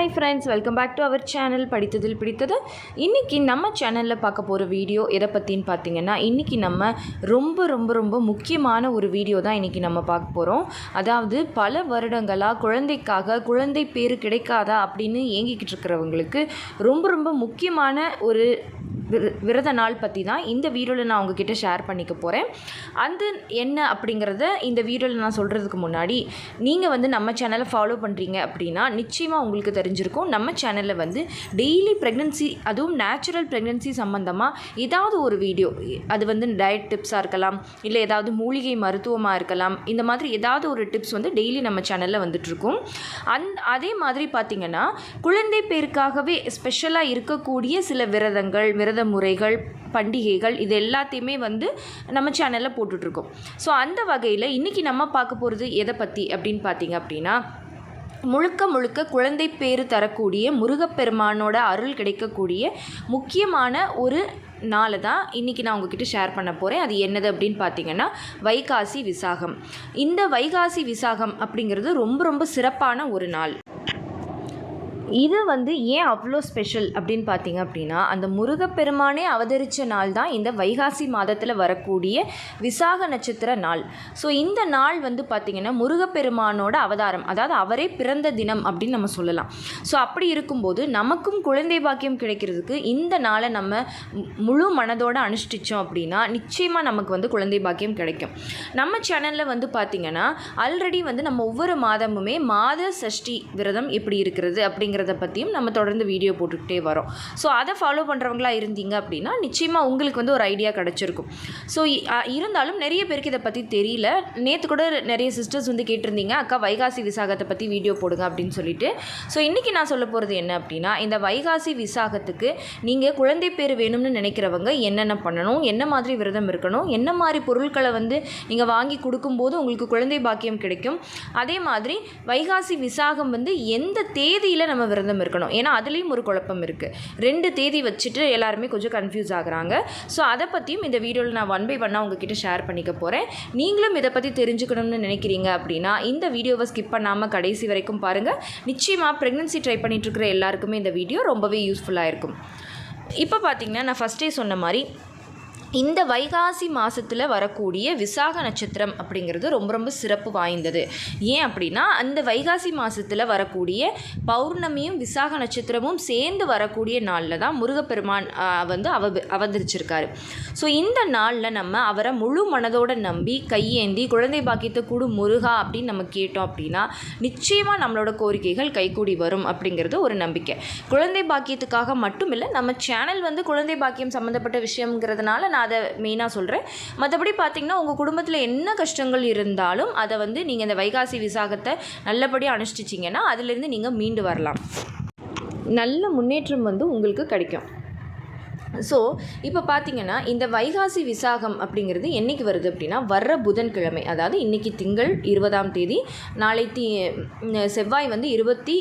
Hi friends welcome back to our channel படித்ததில் பிடித்தது. இன்றைக்கி நம்ம சேனலில் பார்க்க போகிற வீடியோ எதை பற்றின்னு பார்த்தீங்கன்னா இன்றைக்கி நம்ம ரொம்ப ரொம்ப ரொம்ப முக்கியமான ஒரு வீடியோ தான் இன்றைக்கி நம்ம பார்க்க போகிறோம் அதாவது பல வருடங்களாக குழந்தைக்காக குழந்தை பேர் கிடைக்காதா அப்படின்னு ஏங்கிக்கிட்டு இருக்கிறவங்களுக்கு ரொம்ப ரொம்ப முக்கியமான ஒரு விரத நாள் பற்றி தான் இந்த வீடியோவில் நான் உங்ககிட்ட ஷேர் பண்ணிக்க போகிறேன் அந்த என்ன அப்படிங்கிறத இந்த வீடியோவில் நான் சொல்கிறதுக்கு முன்னாடி நீங்கள் வந்து நம்ம சேனலை ஃபாலோ பண்ணுறீங்க அப்படின்னா நிச்சயமாக உங்களுக்கு தெரிஞ்சிருக்கும். நம்ம சேனலில் வந்து டெய்லி ப்ரெக்னென்சி அதுவும் நேச்சுரல் ப்ரெக்னென்சி சம்மந்தமாக ஏதாவது ஒரு வீடியோ அது வந்து டயட் டிப்ஸாக இருக்கலாம் இல்லை ஏதாவது மூலிகை மருத்துவமாக இருக்கலாம் இந்த மாதிரி ஏதாவது ஒரு டிப்ஸ் வந்து டெய்லி நம்ம சேனலில் வந்துட்டுருக்கும். அந் அதே மாதிரி பார்த்திங்கன்னா குழந்தை பேருக்காகவே ஸ்பெஷலாக இருக்கக்கூடிய சில விரதங்கள் விரத முறைகள் பண்டிகைகள் இது எல்லாத்தையுமே வந்து நம்ம சேனலில் போட்டுட்ருக்கோம். ஸோ அந்த வகையில் இன்றைக்கி நம்ம பார்க்க போகிறது எதை பற்றி அப்படின்னு பார்த்தீங்க அப்படின்னா முழுக்க முழுக்க குழந்தை பேர் தரக்கூடிய முருகப்பெருமானோட அருள் கிடைக்கக்கூடிய முக்கியமான ஒரு நாளை தான் இன்றைக்கி நான் உங்ககிட்ட ஷேர் பண்ண போகிறேன் அது என்னது அப்படின்னு பார்த்தீங்கன்னா வைகாசி விசாகம். இந்த வைகாசி விசாகம் அப்படிங்கிறது ரொம்ப ரொம்ப சிறப்பான ஒரு நாள். இது வந்து ஏன் அவ்வளோ ஸ்பெஷல் அப்படின்னு பார்த்தீங்க அப்படின்னா அந்த முருகப்பெருமானே அவதரித்த நாள் தான் இந்த வைகாசி மாதத்தில் வரக்கூடிய விசாக நட்சத்திர நாள். ஸோ இந்த நாள் வந்து பார்த்திங்கன்னா முருகப்பெருமானோட அவதாரம் அதாவது அவரே பிறந்த தினம் அப்படின்னு நம்ம சொல்லலாம். ஸோ அப்படி இருக்கும்போது நமக்கும் குழந்தை பாக்கியம் கிடைக்கிறதுக்கு இந்த நாளை நம்ம முழு மனதோடு அனுஷ்டிச்சோம் அப்படின்னா நிச்சயமாக நமக்கு வந்து குழந்தை பாக்கியம் கிடைக்கும். நம்ம சேனலில் வந்து பார்த்திங்கன்னா ஆல்ரெடி வந்து நம்ம ஒவ்வொரு மாதமுமே மாத சஷ்டி விரதம் எப்படி இருக்கிறது அப்படிங்கிற அப்படிங்கிறத பற்றியும் நம்ம தொடர்ந்து வீடியோ போட்டுக்கிட்டே வரோம். ஸோ அதை ஃபாலோ பண்ணுறவங்களா இருந்தீங்க அப்படின்னா நிச்சயமாக உங்களுக்கு வந்து ஒரு ஐடியா கிடச்சிருக்கும். ஸோ இருந்தாலும் நிறைய பேருக்கு இதை பற்றி தெரியல. நேற்று கூட நிறைய சிஸ்டர்ஸ் வந்து கேட்டிருந்தீங்க அக்கா வைகாசி விசாகத்தை பற்றி வீடியோ போடுங்க அப்படின்னு சொல்லிட்டு. ஸோ இன்றைக்கி நான் சொல்ல போகிறது என்ன அப்படின்னா இந்த வைகாசி விசாகத்துக்கு நீங்கள் குழந்தை பேர் வேணும்னு நினைக்கிறவங்க என்னென்ன பண்ணணும் என்ன மாதிரி விரதம் இருக்கணும் என்ன மாதிரி பொருட்களை வந்து நீங்கள் வாங்கி கொடுக்கும்போது உங்களுக்கு குழந்தை பாக்கியம் கிடைக்கும். அதே மாதிரி வைகாசி விசாகம் வந்து எந்த தேதியில் நம்ம விரதம் இருக்கணும். ஏன்னா அதுலேயும் ஒரு குழப்பம் இருக்குது ரெண்டு தேதி வச்சுட்டு எல்லாருமே கொஞ்சம் கன்ஃபியூஸ் ஆகுறாங்க. ஸோ அதை பற்றியும் இந்த வீடியோவில் நான் ஒன் பை ஒன்னாக உங்ககிட்ட ஷேர் பண்ணிக்க போகிறேன் நீங்களும் இதை பற்றி தெரிஞ்சுக்கணும்னு நினைக்கிறீங்க அப்படின்னா இந்த வீடியோவை ஸ்கிப் பண்ணாமல் கடைசி வரைக்கும் பாருங்கள் நிச்சயமாக ப்ரெக்னன்சி ட்ரை பண்ணிட்டு இருக்கிற எல்லாருக்குமே இந்த வீடியோ ரொம்பவே யூஸ்ஃபுல்லாக இருக்கும். இப்போ பார்த்தீங்கன்னா நான் ஃபஸ்ட்டே சொன்ன மாதிரி இந்த வைகாசி மாதத்தில் வரக்கூடிய விசாக நட்சத்திரம் அப்படிங்கிறது ரொம்ப ரொம்ப சிறப்பு வாய்ந்தது. ஏன் அப்படின்னா அந்த வைகாசி மாதத்தில் வரக்கூடிய பௌர்ணமியும் விசாக நட்சத்திரமும் சேர்ந்து வரக்கூடிய நாளில் தான் முருகப்பெருமான் வந்து அவ அவதரிச்சிருக்காரு. ஸோ இந்த நாளில் நம்ம அவரை முழு மனதோட நம்பி கையேந்தி குழந்தை பாக்கியத்தை கூடு முருகா அப்படின்னு நம்ம கேட்டோம் அப்படின்னா நிச்சயமாக நம்மளோட கோரிக்கைகள் கைகூடி வரும் அப்படிங்கிறது ஒரு நம்பிக்கை. குழந்தை பாக்கியத்துக்காக மட்டும் இல்லை நம்ம சேனல் வந்து குழந்தை பாக்கியம் சம்மந்தப்பட்ட விஷயங்கிறதுனால நான் அதை மெயினாக சொல்கிறேன் மற்றபடி பார்த்திங்கன்னா உங்கள் குடும்பத்தில் என்ன கஷ்டங்கள் இருந்தாலும் அதை வந்து நீங்கள் இந்த வைகாசி விசாகத்தை நல்லபடியாக அனுஷ்டிச்சிங்கன்னா அதுலேருந்து நீங்கள் மீண்டு வரலாம். நல்ல முன்னேற்றம் வந்து உங்களுக்கு கிடைக்கும். ஸோ இப்போ பார்த்தீங்கன்னா இந்த வைகாசி விசாகம் அப்படிங்கிறது என்னைக்கு வருது அப்படின்னா வர்ற புதன்கிழமை அதாவது இன்னைக்கு திங்கள் இருபதாம் தேதி நாளை தி செவ்வாய் வந்து இருபத்தி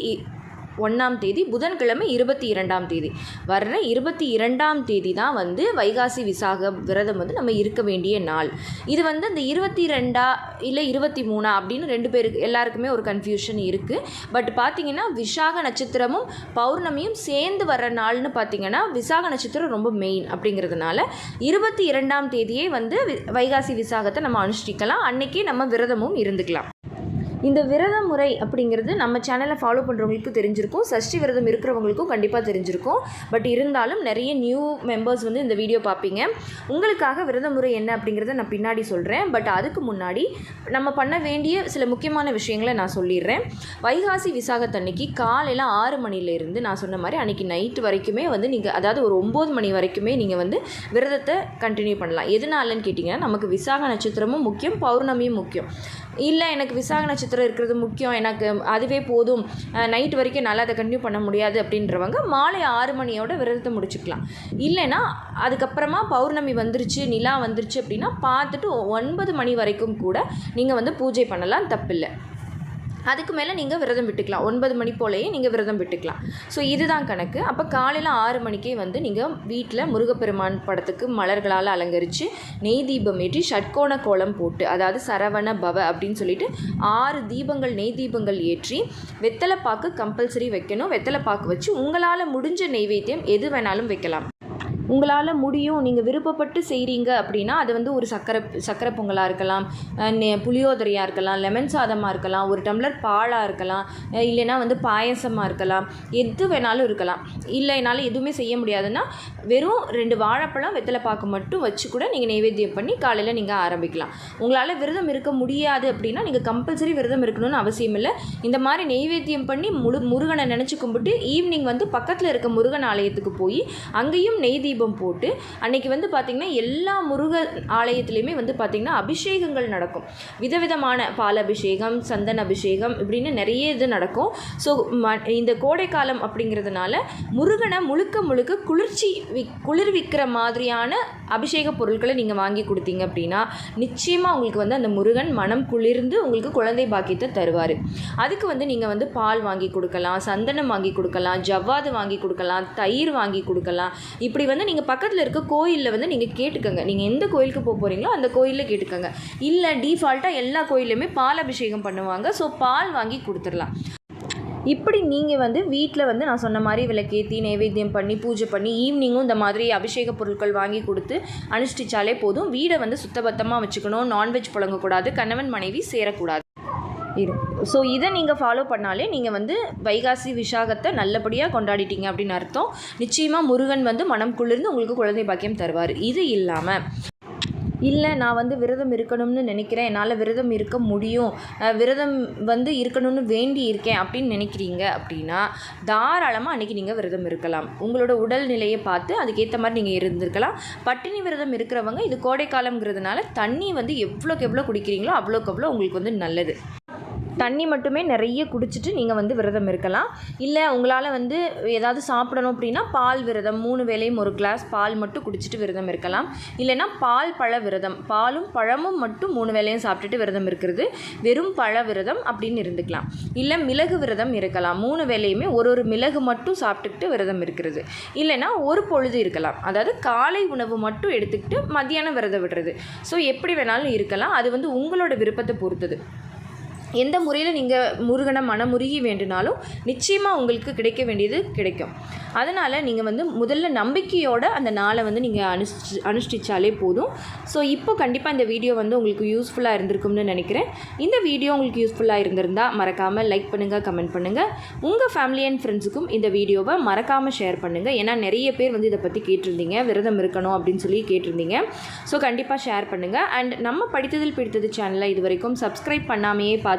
ஒன்றாம் தேதி புதன்கிழமை இருபத்தி இரண்டாம் தேதி. வர்ற இருபத்தி இரண்டாம் தேதி தான் வந்து வைகாசி விசாக விரதம் வந்து நம்ம இருக்க வேண்டிய நாள். இது வந்து இந்த இருபத்தி ரெண்டா இல்லை இருபத்தி மூணா அப்படின்னு ரெண்டு பேருக்கு எல்லாருக்குமே ஒரு கன்ஃபியூஷன் இருக்குது பட் பார்த்தீங்கன்னா விசாக நட்சத்திரமும் பௌர்ணமியும் சேர்ந்து வர்ற நாள்னு பார்த்திங்கன்னா விசாக நட்சத்திரம் ரொம்ப மெயின் அப்படிங்கிறதுனால இருபத்தி இரண்டாம் தேதியே வந்து வி- வைகாசி விசாகத்தை நம்ம அனுஷ்டிக்கலாம். அன்னைக்கே நம்ம விரதமும் இருந்துக்கலாம். இந்த விரத முறை அப்படிங்கிறது நம்ம சேனலை ஃபாலோ பண்ணுறவங்களுக்கும் தெரிஞ்சிருக்கும். சஷ்டி விரதம் இருக்கிறவங்களுக்கும் கண்டிப்பாக தெரிஞ்சிருக்கும். பட் இருந்தாலும் நிறைய நியூ மெம்பர்ஸ் வந்து இந்த வீடியோ பார்ப்பீங்க. உங்களுக்காக விரத முறை என்ன அப்படிங்கிறத நான் பின்னாடி சொல்கிறேன் பட் அதுக்கு முன்னாடி நம்ம பண்ண வேண்டிய சில முக்கியமான விஷயங்களை நான் சொல்லிடுறேன். வைகாசி விசாகத்தன்னைக்கு காலையில் ஆறு மணிலேருந்து நான் சொன்ன மாதிரி அன்றைக்கி நைட்டு வரைக்குமே வந்து நீங்கள் அதாவது ஒரு ஒம்பது மணி வரைக்குமே நீங்கள் வந்து விரதத்தை கண்டினியூ பண்ணலாம். எதனாலன்னு கேட்டிங்கன்னா நமக்கு விசாக நட்சத்திரமும் முக்கியம் பௌர்ணமியும் முக்கியம். இல்லை எனக்கு விசாக நட்சத்திரம் இருக்கிறது முக்கியம். எனக்கு அதுவே போதும். நைட் வரைக்கும் நல்லா அதை கண்டினியூ பண்ண முடியாது அப்படின்றவங்க மாலை ஆறு மணியோட விரதத்தை முடிச்சுக்கலாம். இல்லைன்னா அதுக்கப்புறமா பௌர்ணமி வந்துருச்சு நிலா வந்துருச்சு அப்படின்னா பார்த்துட்டு ஒன்பது மணி வரைக்கும் கூட நீங்கள் வந்து பூஜை பண்ணலாம் தப்பில்லை. அதுக்கு மேலே நீங்கள் விரதம் விட்டுக்கலாம். ஒன்பது மணி போலேயே நீங்கள் விரதம் விட்டுக்கலாம். ஸோ இதுதான் கணக்கு. அப்போ காலையில் ஆறு மணிக்கே வந்து நீங்கள் வீட்டில் முருகப்பெருமான் படத்துக்கு மலர்களால் அலங்கரித்து நெய் தீபம் ஏற்றி ஷட்கோண கோலம் போட்டு அதாவது சரவண பவ அப்படின்னு சொல்லிட்டு ஆறு தீபங்கள் நெய் தீபங்கள் ஏற்றி வெத்தலைப்பாக்கு கம்பல்சரி வைக்கணும். வெத்தலைப்பாக்கு வச்சு உங்களால் முடிஞ்ச நெய்வேத்தியம் எது வேணாலும் வைக்கலாம். உங்களால் முடியும் நீங்கள் விருப்பப்பட்டு செய்கிறீங்க அப்படின்னா அது வந்து ஒரு சக்கரை சக்கரை பொங்கலாக இருக்கலாம் நெ- புளியோதரையாக இருக்கலாம் லெமன் சாதமாக இருக்கலாம் ஒரு டம்ளர் பாலாக இருக்கலாம் இல்லைனா இல்லைன்னா வந்து பாயசமாக இருக்கலாம் எது வேணாலும் இருக்கலாம். இல்லை என்னால் எதுவுமே செய்ய முடியாதுன்னா வெறும் ரெண்டு வாழைப்பழம் வெத்தலை பாக்கு மட்டும் வச்சு கூட நீங்கள் நைவேத்தியம் பண்ணி காலையில் நீங்கள் ஆரம்பிக்கலாம். உங்களால் விரதம் இருக்க முடியாது அப்படின்னா நீங்கள் கம்பல்சரி விரதம் இருக்கணும்னு அவசியம் இல்லை. இந்த மாதிரி நெய்வேத்தியம் பண்ணி முழு முருகனை நினச்சி கும்பிட்டு ஈவினிங் வந்து பக்கத்தில் இருக்க முருகன் ஆலயத்துக்கு போய் அங்கேயும் நெய் தீபம் போட்டு அன்றைக்கி வந்து பார்த்திங்கன்னா எல்லா முருக ஆலயத்துலேயுமே வந்து பார்த்திங்கன்னா அபிஷேகங்கள் நடக்கும். விதவிதமான பால் அபிஷேகம் சந்தன அபிஷேகம் இப்படின்னு நிறைய இது நடக்கும். ஸோ இந்த கோடைக்காலம் அப்படிங்கிறதுனால முருகனை முழுக்க முழுக்க குளிர்ச்சி வி குளிர்விக்கிற மாதிரியான அபிஷேக பொருட்களை நீங்கள் வாங்கி கொடுத்தீங்க அப்படின்னா நிச்சயமாக உங்களுக்கு வந்து அந்த முருகன் மனம் குளிர்ந்து உங்களுக்கு குழந்தை பாக்கியத்தை தருவார். அதுக்கு வந்து நீங்கள் வந்து பால் வாங்கி கொடுக்கலாம் சந்தனம் வாங்கி கொடுக்கலாம் ஜவ்வாது வாங்கி கொடுக்கலாம் தயிர் வாங்கி கொடுக்கலாம். இப்படி வந்து நீங்கள் பக்கத்தில் இருக்க கோயிலில் வந்து நீங்கள் கேட்டுக்கோங்க. நீங்கள் எந்த கோயிலுக்கு போக போகிறீங்களோ அந்த கோயிலில் கேட்டுக்கோங்க. இல்லை டீஃபால்ட்டாக எல்லா கோயில்லையுமே பால் அபிஷேகம் பண்ணுவாங்க. ஸோ பால் வாங்கி கொடுத்துடலாம். இப்படி நீங்கள் வந்து வீட்டில் வந்து நான் சொன்ன மாதிரி விளக்கேற்றி நைவேத்தியம் பண்ணி பூஜை பண்ணி ஈவினிங்கும் இந்த மாதிரி அபிஷேக பொருட்கள் வாங்கி கொடுத்து அனுஷ்டிச்சாலே போதும். வீடை வந்து சுத்தபத்தமாக வச்சுக்கணும். நான்வெஜ் புழங்கக்கூடாது. கணவன் மனைவி சேரக்கூடாது. இரு. ஸோ இதை நீங்கள் ஃபாலோ பண்ணாலே நீங்கள் வந்து வைகாசி விசாகத்தை நல்லபடியாக கொண்டாடிட்டீங்க அப்படின்னு அர்த்தம். நிச்சயமாக முருகன் வந்து மனம் குளிர்ந்து உங்களுக்கு குழந்தை பாக்கியம் தருவார். இது இல்லாமல் இல்லை நான் வந்து விரதம் இருக்கணும்னு நினைக்கிறேன். என்னால் விரதம் இருக்க முடியும். விரதம் வந்து இருக்கணும்னு வேண்டி இருக்கேன் அப்படின்னு நினைக்கிறீங்க அப்படின்னா தாராளமாக அன்றைக்கி நீங்கள் விரதம் இருக்கலாம். உங்களோட உடல்நிலையை பார்த்து அதுக்கேற்ற மாதிரி நீங்கள் இருந்திருக்கலாம். பட்டினி விரதம் இருக்கிறவங்க இது கோடைக்காலம்ங்கிறதுனால தண்ணி வந்து எவ்வளோக்கு எவ்வளோ குடிக்கிறீங்களோ அவ்வளோக்கு அவ்வளோ உங்களுக்கு வந்து நல்லது. தண்ணி மட்டுமே நிறைய குடிச்சிட்டு நீங்கள் வந்து விரதம் இருக்கலாம். இல்லை உங்களால் வந்து ஏதாவது சாப்பிடணும் அப்படின்னா பால் விரதம் மூணு வேலையும் ஒரு கிளாஸ் பால் மட்டும் குடிச்சிட்டு விரதம் இருக்கலாம். இல்லைன்னா பால் பழ விரதம் பாலும் பழமும் மட்டும் மூணு வேலையும் சாப்பிட்டுட்டு விரதம் இருக்கிறது. வெறும் பழ விரதம் அப்படின்னு இருந்துக்கலாம். இல்லை மிளகு விரதம் இருக்கலாம். மூணு வேலையுமே ஒரு ஒரு மிளகு மட்டும் சாப்பிட்டுக்கிட்டு விரதம் இருக்கிறது. இல்லைன்னா ஒரு பொழுது இருக்கலாம். அதாவது காலை உணவு மட்டும் எடுத்துக்கிட்டு மத்தியானம் விரதம் விடுறது. ஸோ எப்படி வேணாலும் இருக்கலாம். அது வந்து உங்களோட விருப்பத்தை பொறுத்தது. எந்த முறையில் நீங்கள் முருகனை மனமுருகி வேண்டுனாலும் நிச்சயமாக உங்களுக்கு கிடைக்க வேண்டியது கிடைக்கும். அதனால் நீங்கள் வந்து முதல்ல நம்பிக்கையோட அந்த நாளை வந்து நீங்கள் அனுஷ்டி அனுஷ்டிச்சாலே போதும். ஸோ இப்போ கண்டிப்பாக இந்த வீடியோ வந்து உங்களுக்கு யூஸ்ஃபுல்லாக இருந்திருக்கும்னு நினைக்கிறேன். இந்த வீடியோ உங்களுக்கு யூஸ்ஃபுல்லாக இருந்திருந்தால் மறக்காமல் லைக் பண்ணுங்கள் கமெண்ட் பண்ணுங்கள் உங்கள் ஃபேமிலி அண்ட் ஃப்ரெண்ட்ஸுக்கும் இந்த வீடியோவை மறக்காமல் ஷேர் பண்ணுங்கள் ஏன்னா நிறைய பேர் வந்து இதை பற்றி கேட்டிருந்தீங்க. விரதம் இருக்கணும் அப்படின்னு சொல்லி கேட்டிருந்தீங்க. ஸோ கண்டிப்பாக ஷேர் பண்ணுங்கள் அண்ட் நம்ம படித்ததில் பிடித்தது சேனலை இது வரைக்கும் சப்ஸ்கிரைப் பண்ணாமையே பார்த்து